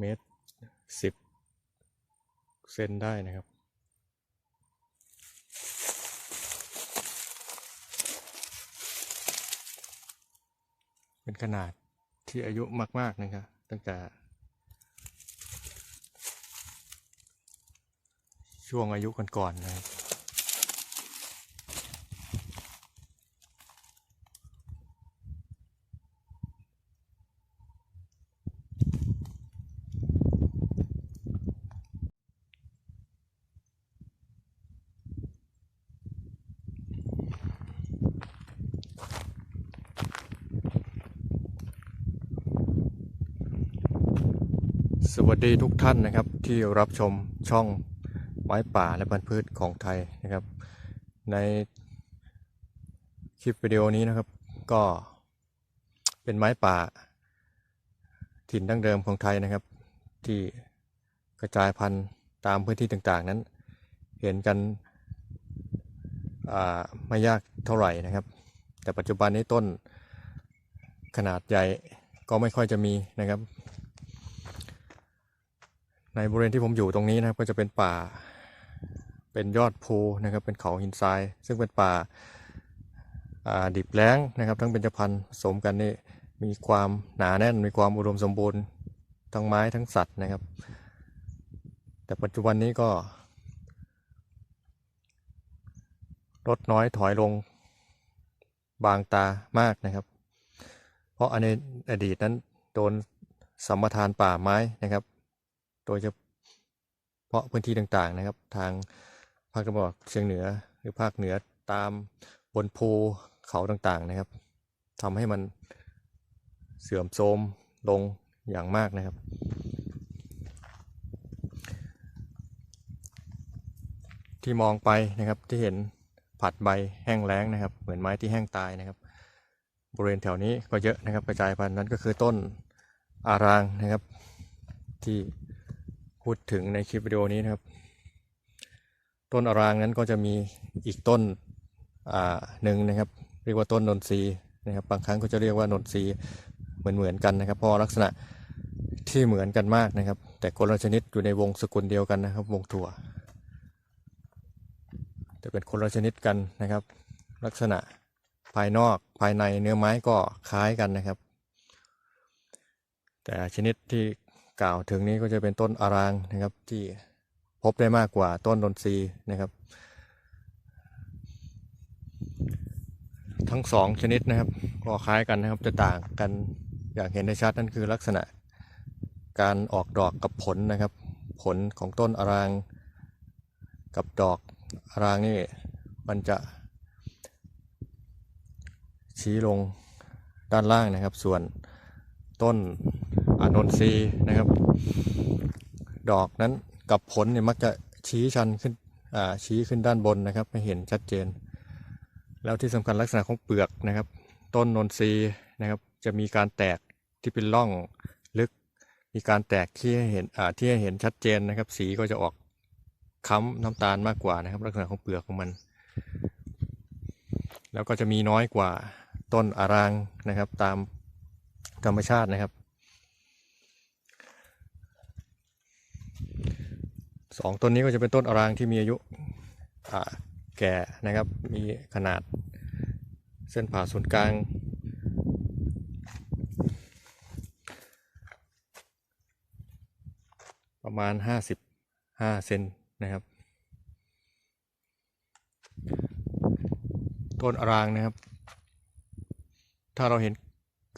เมตรสิบเซนได้นะครับ เป็นขนาดที่อายุมากๆนะครับ ตั้งแต่ ช่วงอายุก่อนๆนะครับ วัสดีทุกท่านนะครับที่รับชมช่องไม้ป่าและพันธุ์พืชของไทยนะครับ ในคลิปวิดีโอนี้นะครับ ก็เป็นไม้ป่า ถิ่นดั้งเดิมของไทยนะครับ ที่กระจายพันธุ์ตามพื้นที่ต่างๆนั้น เห็นกันไม่ยากเท่าไหร่นะครับ แต่ปัจจุบันนี้ต้นขนาดใหญ่ก็ไม่ค่อยจะมีนะครับ ในบริเวณที่ผมอยู่ตรงนี้นะครับก็จะเป็นป่า เป็นยอดภูนะครับ เป็นเขาหินทราย ซึ่งเป็นป่าาดิบแล้งนะครับ ทั้งเป็นจพันธุ์ผสมกันนี่มีความหนาแน่นมีความอุดมสมบูรณ์ทั้งไม้ทั้งสัตว์นะครับ แต่ปัจจุบันนี้ก็ลดน้อยถอยลงบางตามากนะครับ เพราะในอดีตนั้นโดนสัมปทานป่าไม้นะครับ โดยเฉพาะพื้นที่ต่างๆนะครับ ทางภาคตะวันออกเฉียงเหนือหรือภาคเหนือตามบนภูเขาต่างๆนะครับทำให้มันเสื่อมโทรมลงอย่างมากนะครับ ที่มองไปนะครับที่เห็นผัดใบแห้งแล้งนะครับ เหมือนไม้ที่แห้งตายนะครับ บริเวณแถวนี้ก็เยอะนะครับ กระจายพันธุ์นั้นก็คือต้นอารางนะครับที่ พูดถึงในคลิปวิดีโอนี้นะครับ ต้นอารางนั้นก็จะมีอีกต้นหนึ่งนะครับ เรียกว่าต้นนนทรีนะครับ บางครั้งก็จะเรียกว่านนทรีเหมือนเหมือนๆกันนะครับ เพราะลักษณะที่เหมือนกันมากนะครับ แต่คนละชนิดอยู่ในวงสกุลเดียวกันนะครับ วงถั่วแต่เป็นคนละชนิดกันนะครับ ลักษณะภายนอกภายในเนื้อไม้ก็คล้ายกันนะครับ แต่ชนิดที่ กล่าวถึงนี้ก็จะเป็นต้นอารางนะครับที่พบได้มากกว่าต้นดนทรีนะครับ ทั้งสองชนิดนะครับก็คล้ายกันนะครับจะต่างกันอย่างเห็นได้ชัดนั่นคือลักษณะการออกดอกกับผลนะครับ ผลของต้นอารางกับดอกอารางนี่มันจะ ชี้ลงด้านล่างนะครับ ส่วนต้น อนนทรีย์นะครับ ดอกนั้นกับผลเนี่ยมักจะชี้ชันขึ้นอ่าชี้ขึ้นด้านบนนะครับให้เห็นชัดเจน แล้วที่สำคัญลักษณะของเปลือกนะครับ ต้นนนทรีย์นะครับ จะมีการแตกที่เป็นร่องลึก มีการแตกที่ให้เห็นอ่าที่ให้เห็นชัดเจนนะครับ สีก็จะออกค้ำน้ำตาลมากกว่านะครับ ลักษณะของเปลือกของมัน แล้วก็จะมีน้อยกว่าต้นอารางนะครับ ตามธรรมชาตินะครับ สองต้นนี้ก็จะเป็นต้นอารางที่มีอายุแก่นะครับ มีขนาดเส้นผ่าศูนย์กลาง ประมาณ 55เซนนะครับ ต้นอารางนะครับ ถ้าเราเห็น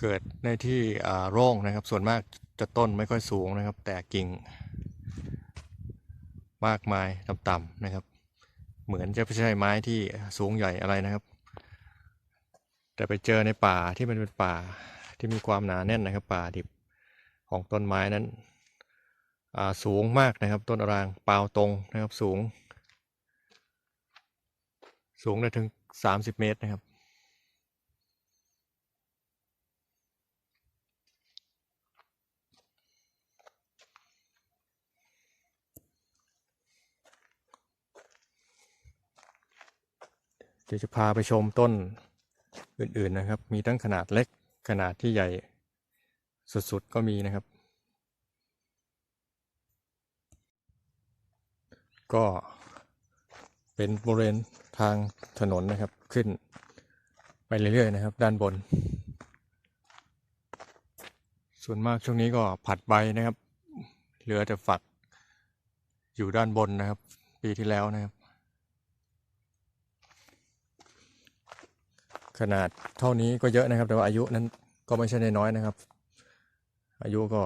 เกิดในที่อ่าโร่งนะครับ ส่วนมากจะต้นไม่ค่อยสูงนะครับ แต่กิ่ง มากมายต่ำๆนะครับ เหมือนจะไม่ใช่ไม้ที่สูงใหญ่อะไรนะครับ แต่ไปเจอในป่าที่มันเป็นป่าที่มีความหนาแน่นนะครับ ป่าดิบของต้นไม้นั้นสูงมากนะครับ ต้นอรางเปล่าตรงนะครับสูง สูงได้ถึง 30 เมตรนะครับ ดี๋ยวจะพาไปชมต้นอื่นๆนะครับ มีทั้งขนาดเล็กขนาดที่ใหญ่สุดๆก็มีนะครับ ก็เป็นบริเวณทางถนนนะครับขึ้นไปเรื่อยๆนะครับ ด้านบน ส่วนมากช่วงนี้ก็ผัดใบนะครับ เหลือแต่ฝัดอยู่ด้านบนนะครับ ปีที่แล้วนะครับ ขนาดเท่านี้ก็เยอะนะครับ แต่ว่าอายุนั้นก็ไม่ใช่น้อยๆนะครับ อายุก็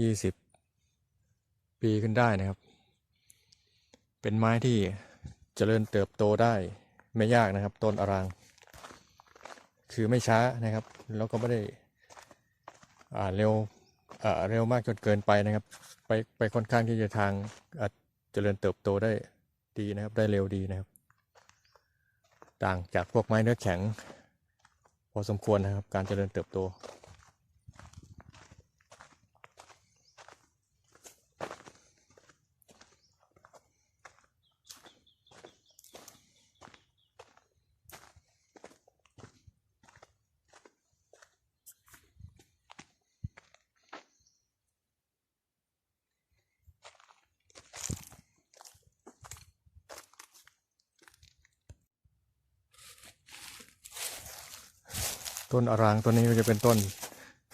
ยี่สิบปีขึ้นได้นะครับ เป็นไม้ที่เจริญเติบโตได้ไม่ยากนะครับต้นอรังคือไม่ช้านะครับ แล้วก็ไม่ได้เร็วเร็วมากจนเกินไปนะครับ ไปไปค่อนข้างที่จะทางเจริญเติบโตได้ดีนะครับ ได้เร็วดีนะครับ ต่างจากพวกไม้เนื้อแข็ง พอสมควรนะครับ การเจริญเติบโต ต้นอรางต้นนี้ก็จะเป็นต้น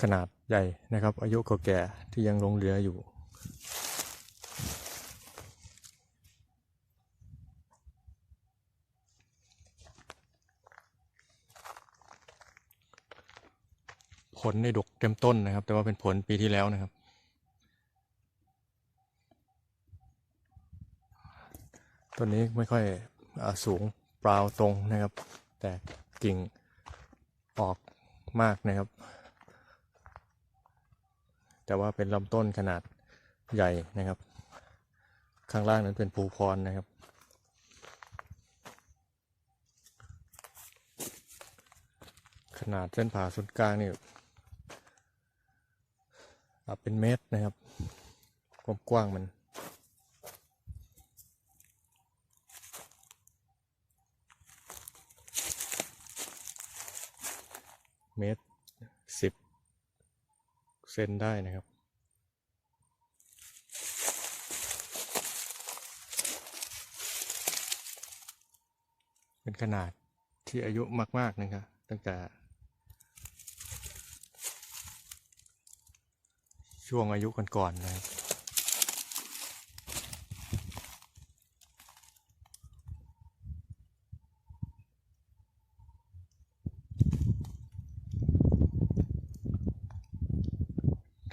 ขนาดใหญ่นะครับ อายุเก่าแก่ที่ยังลงเหลืออยู่ ผลในดกเต็มต้นนะครับ แต่ว่าเป็นผลปีที่แล้วนะครับ ต้นนี้ไม่ค่อยอสูงเปล่าตรงนะครับ แต่กิ่ง ออกมากนะครับ แต่ว่าเป็นลำต้นขนาดใหญ่นะครับ ข้างล่างนั้นเป็นภูพรนะครับขนาดเส้นผ่าศูนย์กลางนี่เป็นเมตรนะครับความกว้างมัน เมตรสิบเซนได้นะครับ เป็นขนาดที่อายุมาก ๆ นะครับ ตั้งแต่ ช่วงอายุก่อนๆนะครับ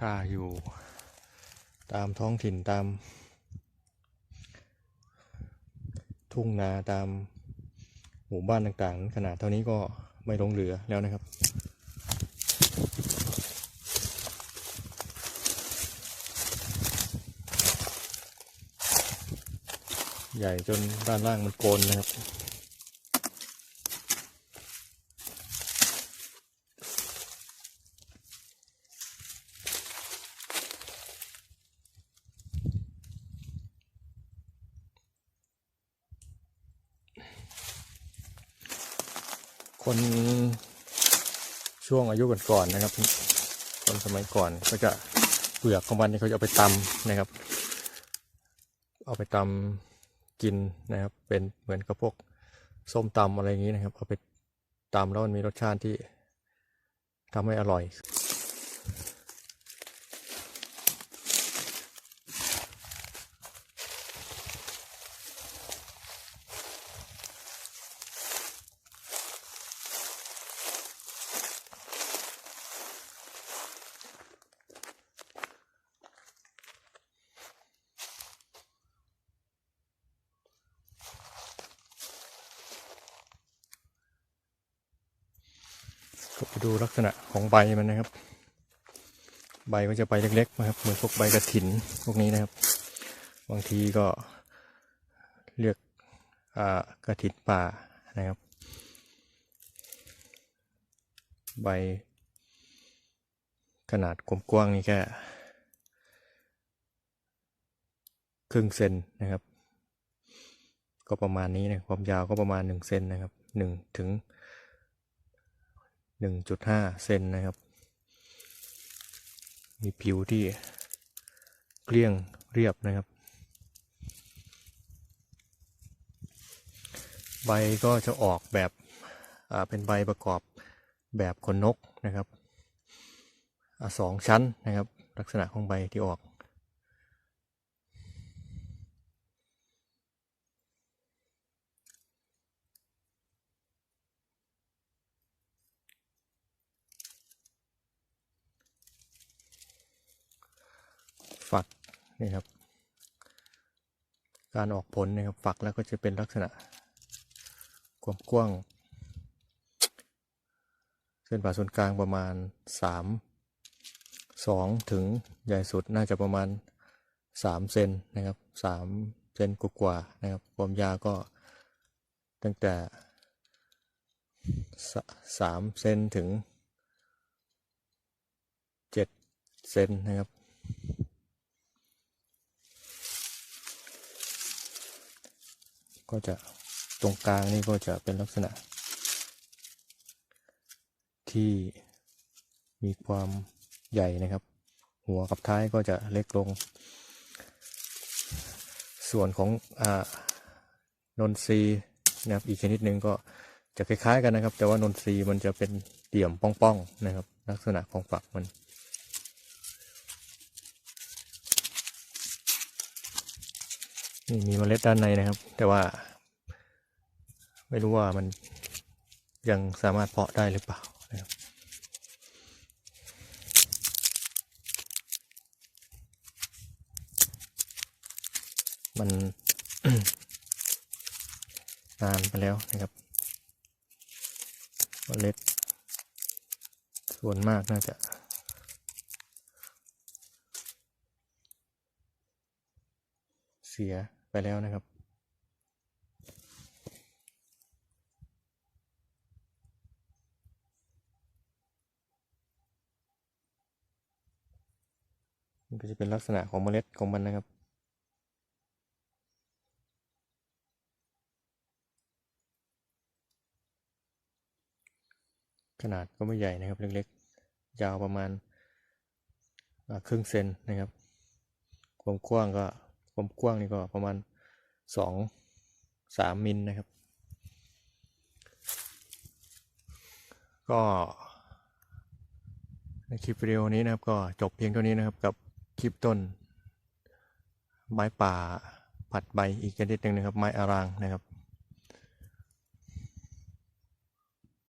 ถ้าอยู่ตามท้องถิ่นตาม ทุ่งนาตามหมู่บ้านต่างๆ ขนาดเท่านี้ก็ไม่ลงเหลือแล้วนะครับ ใหญ่จนด้านล่างมันโกนนะครับ คนช่วงอายุก่อนๆนะครับ คนสมัยก่อนก็จะเปลือกของมันนี่เขาจะเอาไปตำนะครับ เอาไปตำกินนะครับ เป็นเหมือนกับพวกส้มตำอะไรอย่างนี้นะครับ เอาไปตำแล้วมันมีรสชาติที่ทำให้อร่อย ดูลักษณะของใบมันนะครับ ใบก็จะใบเล็กๆนะครับ เหมือนพวกใบกระถินพวกนี้นะครับ บางทีก็เรียกกระถินป่านะครับ ใบขนาดกว้างๆนี่แค่ครึ่งเซนนะครับ ก็ประมาณนี้นะความยาวก็ประมาณหนึ่งเซนนะครับหนึ่งถึง หนึ่งจุดห้าเซนนะครับ มีผิวที่เกลี้ยงเรียบนะครับ ใบก็จะออกแบบเป็นใบประกอบแบบขนนกนะครับสองชั้นนะครับ ลักษณะของใบที่ออก ฝักนี่ครับ การออกผลนะครับฝักแล้วก็จะเป็นลักษณะความกว้างเส้นผ่าศูนย์กลางประมาณสามสองถึงใหญ่สุดน่าจะประมาณสามเซนนะครับสามเซนกว่าๆนะครับความยาวก็ตั้งแต่สสามเซนถึงเจ็ดเซนนะครับ ก็จะตรงกลางนี่ก็จะเป็นลักษณะ ที่มีความใหญ่นะครับ หัวกับท้ายก็จะเล็กลง ส่วนของอนนทรีนะครับอีกชนิดหนึ่งก็จะคล้ายๆกันนะครับ แต่ว่านนทรีมันจะเป็นเดี่ยมป้องๆนะครับ ลักษณะของฝักมัน นี่มีเมล็ดด้านในนะครับ แต่ว่า ไม่รู้ว่ามันยังสามารถเพาะได้หรือเปล่านะครับมันนานไปแล้วนะครับเมล็ด ส่วนมากน่าจะเสีย ไปแล้วนะครับ มันก็จะเป็นลักษณะของเมล็ดของมันนะครับขนาดก็ไม่ใหญ่นะครับ เล็กๆ ยาวประมาณครึ่งเซนนะครับ ความกว้างก็ ความกว้างนี่ก็ประมาณสองสามมิลนะครับ ก็ในคลิปวิดีโอนี้นะครับก็จบเพียงเท่านี้นะครับกับคลิปต้น ไม้ป่าผัดใบอีกชนิดหนึ่งนะครับ ไม้อารางนะครับ